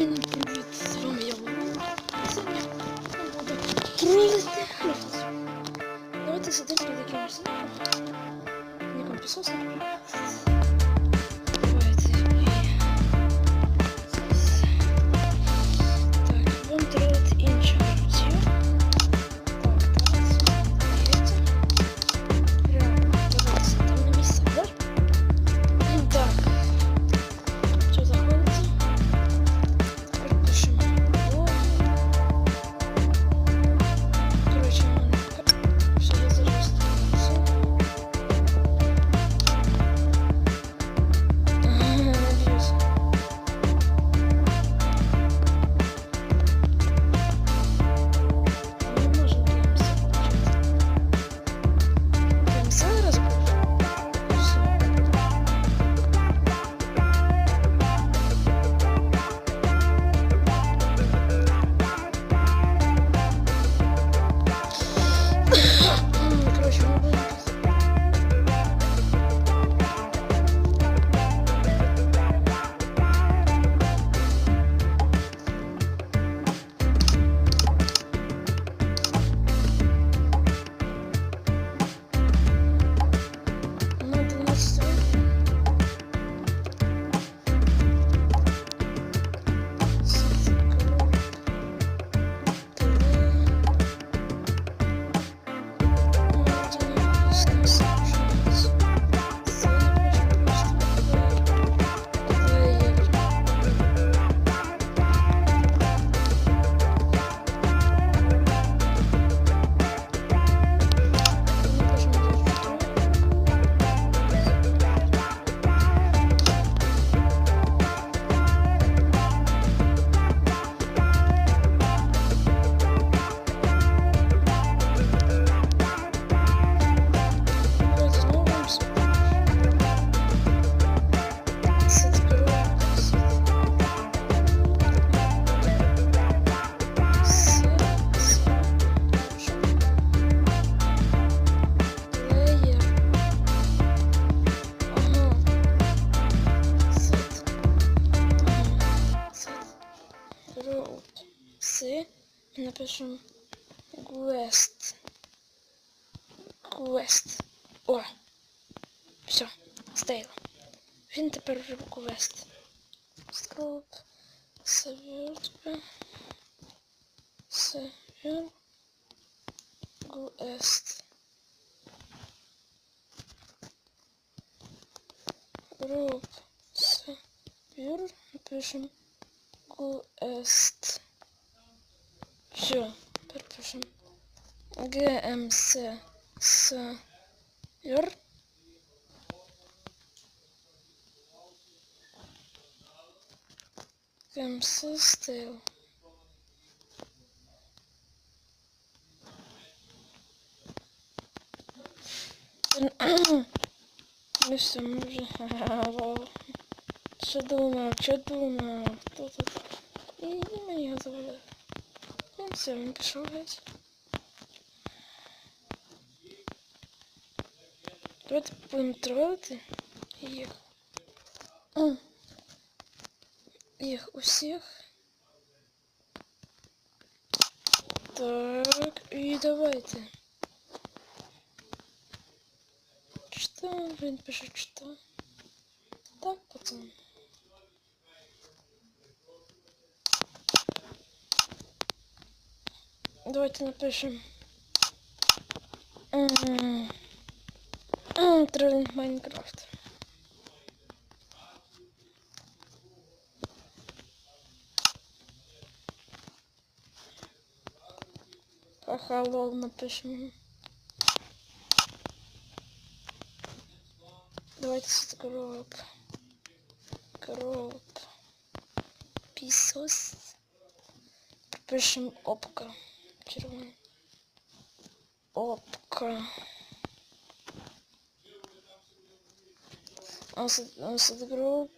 Всім привіт! З вами я Луна. Сьогодні я буду тролити Хрифт. Давайте сидимо під якимось Ніком пісоса. Тепер вже квест. Скроп. Совертка. Совер. Квест. Гроб. Совер. Напишем Квест. Все, теперь пишем. ГМС. Совер. ГМС стейл. Ну все, мы уже... Что думал, что думал? Кто тут? И не меня зовут. Ну все, він пішов геть. Давайте будемо тролити їх. М. Їх усіх. Так, і давайте. Что? Він пише что? Так, пацан. Давайте напишем. Троллинг Майнкрафт. Ха-ха, лол напишем. Давайте скроп. Кроп. Писос. Пропишем опка. Червоний. Опка. Асадгруп.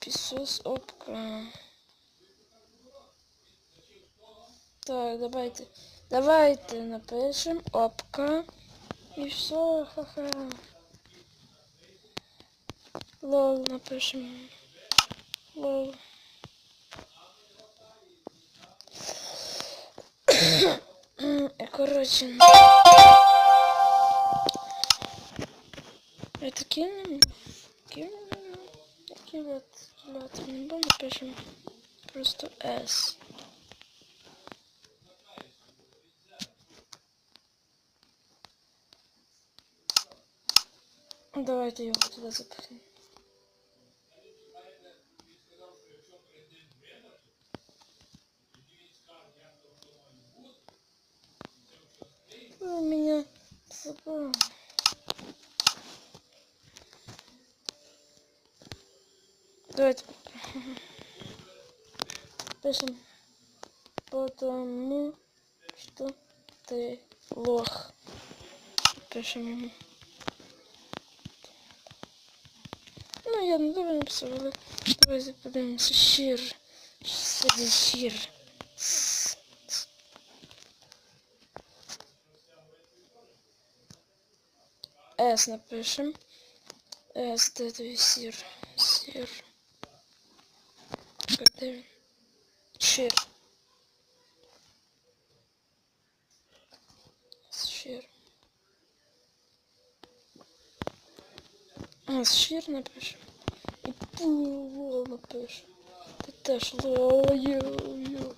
Писос опка. Так, давайте. Давайте напишем опка. И все, ха-ха. Лол напишем. Лол. Короче. Это кинем? Кинем? Такие вот, Ладно, не будем пишем. Просто S. Давайте его туда запихнем. У меня забыл. Давайте пишем. Потому что ты лох. Пишем ему. Ну, я не думаю, написал, але давайте подивимося. Щир. Сиди щир. С- с. С напишем. С, де твій сір? Сір. Де він? Щир. Щир. А, щир напишем. І пуло напишем. Ти теж лою.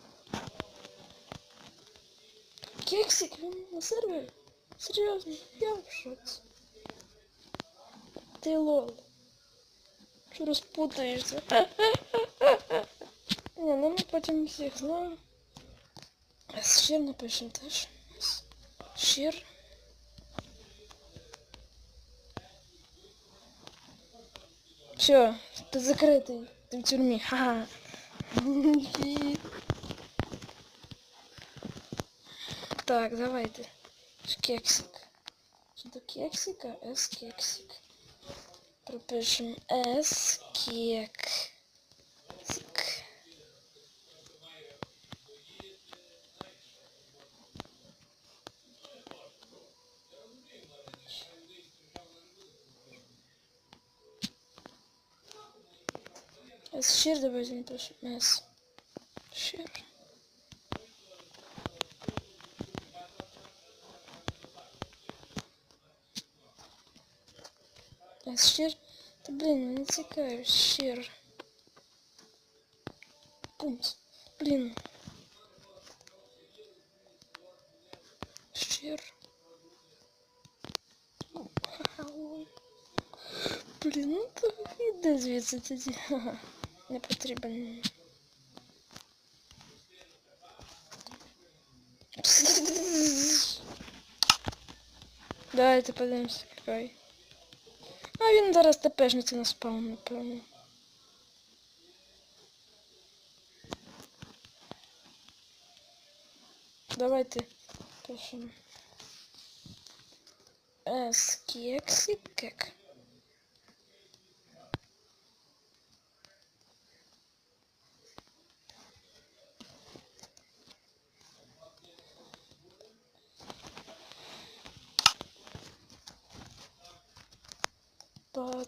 Кексик, він на сервері? Серйозно, я в шоці. Ти лол. Що розпутаєшся? Ні, ну ми потім всіх знаємо. Щир напишем теж. Щир. Все, ти закритий. Ти в тюрмі. Ха-ха. Так, давайте. Ж Кексик. До кексика? С кексик. Пропишем С кек. Сик. С щир давайте напишем С. Щир. С щир. Та блін, не цікаво, щир. Пумс. Блін. Щир. Ау. Блін, ну то іде звідси тоді. Ха-ха. Не потрібен. Давайте подивимося, який. А він зараз тепешниці на спаун, напевно. Давайте пишемо. С кексик кек.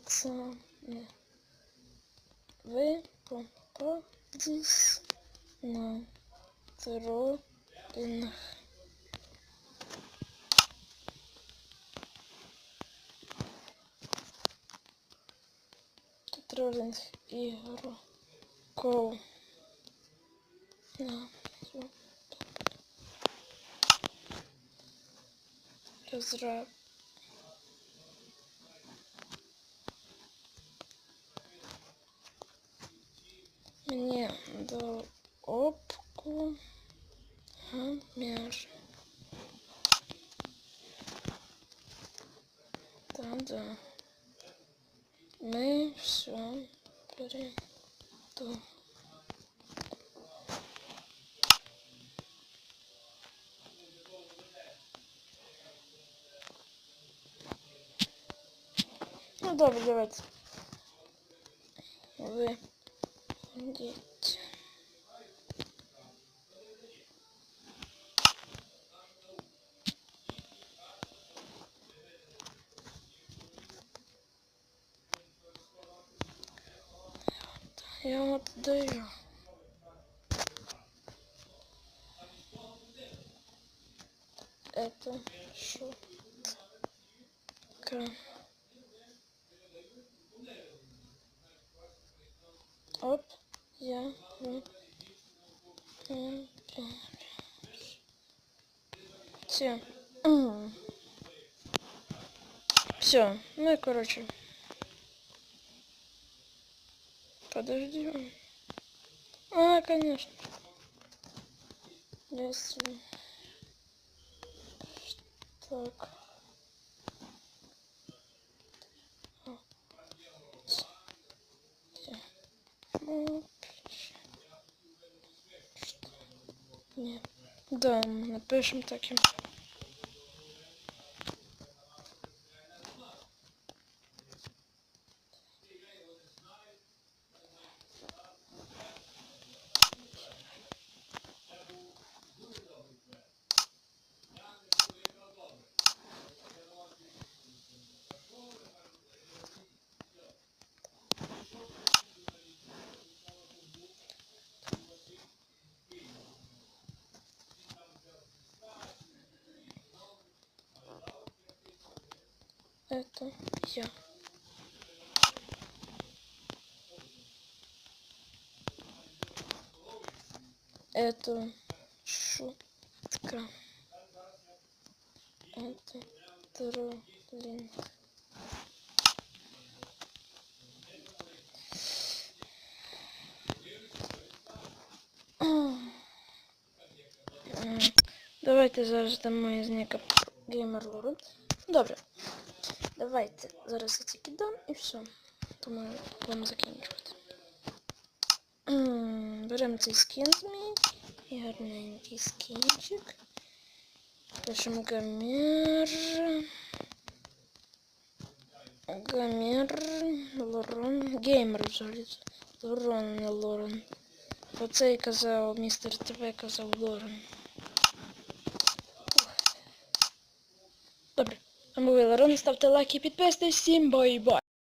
Пацаны. Вы попадись на тропинах. Троллинг игроков. На разраб мне до опку гамер. Да-да. Мы все перейду. Ну добре, давайте. Ви идите. Я вот даю. Это шутка. Я Все. Все. Ну и короче. Подожди. А, конечно. Если... Так. А. Те. Ну, что? Да, напишем таким. Это я. Это шутка. Это троллинг. Давайте зараз дамо із Gamer Lord. Добре. Давайте зараз я це кидам і все. Тому будемо закінчувати. М, Беремо цей скін змій. І гарненький скінчик. Пишемо гамер. Гамер. Лорон. Геймер взагалі. Лорон, не Лорен. Оцей казав, містер ТВ казав Лорен. Добре. А ми Лорен, ставте лайки, підписуйтесь. Всім бай-бай.